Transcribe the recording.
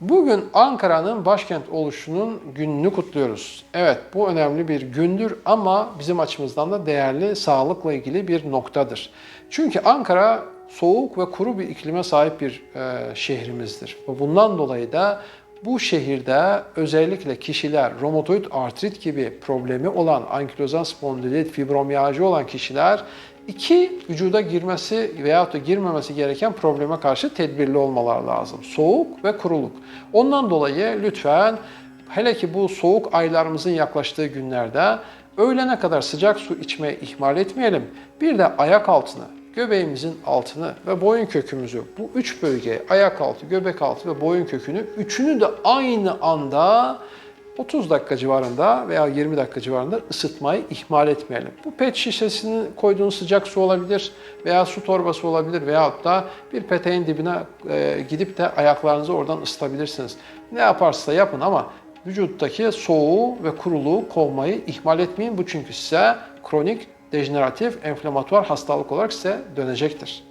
Bugün Ankara'nın başkent oluşunun gününü kutluyoruz. Evet bu önemli bir gündür ama bizim açımızdan da değerli sağlıkla ilgili bir noktadır. Çünkü Ankara soğuk ve kuru bir iklime sahip bir e, şehrimizdir. Bundan dolayı da bu şehirde özellikle kişiler romatoid artrit gibi problemi olan ankilozan spondilit, fibromiyalji olan kişiler iki vücuda girmesi veyahut da girmemesi gereken probleme karşı tedbirli olmalar lazım. Soğuk ve kuruluk. Ondan dolayı lütfen hele ki bu soğuk aylarımızın yaklaştığı günlerde öğlene kadar sıcak su içmeyi ihmal etmeyelim. Bir de ayak altını, göbeğimizin altını ve boyun kökümüzü bu üç bölgeyi ayak altı, göbek altı ve boyun kökünü üçünü de aynı anda 30 dakika civarında veya 20 dakika civarında ısıtmayı ihmal etmeyelim. Bu pet şişesini koyduğunuz sıcak su olabilir veya su torbası olabilir veyahut da bir peteğin dibine e, gidip de ayaklarınızı oradan ısıtabilirsiniz. Ne yaparsa yapın ama vücuttaki soğuğu ve kuruluğu kovmayı ihmal etmeyin. Bu çünkü size kronik dejeneratif, enflamatuar hastalık olarak size dönecektir.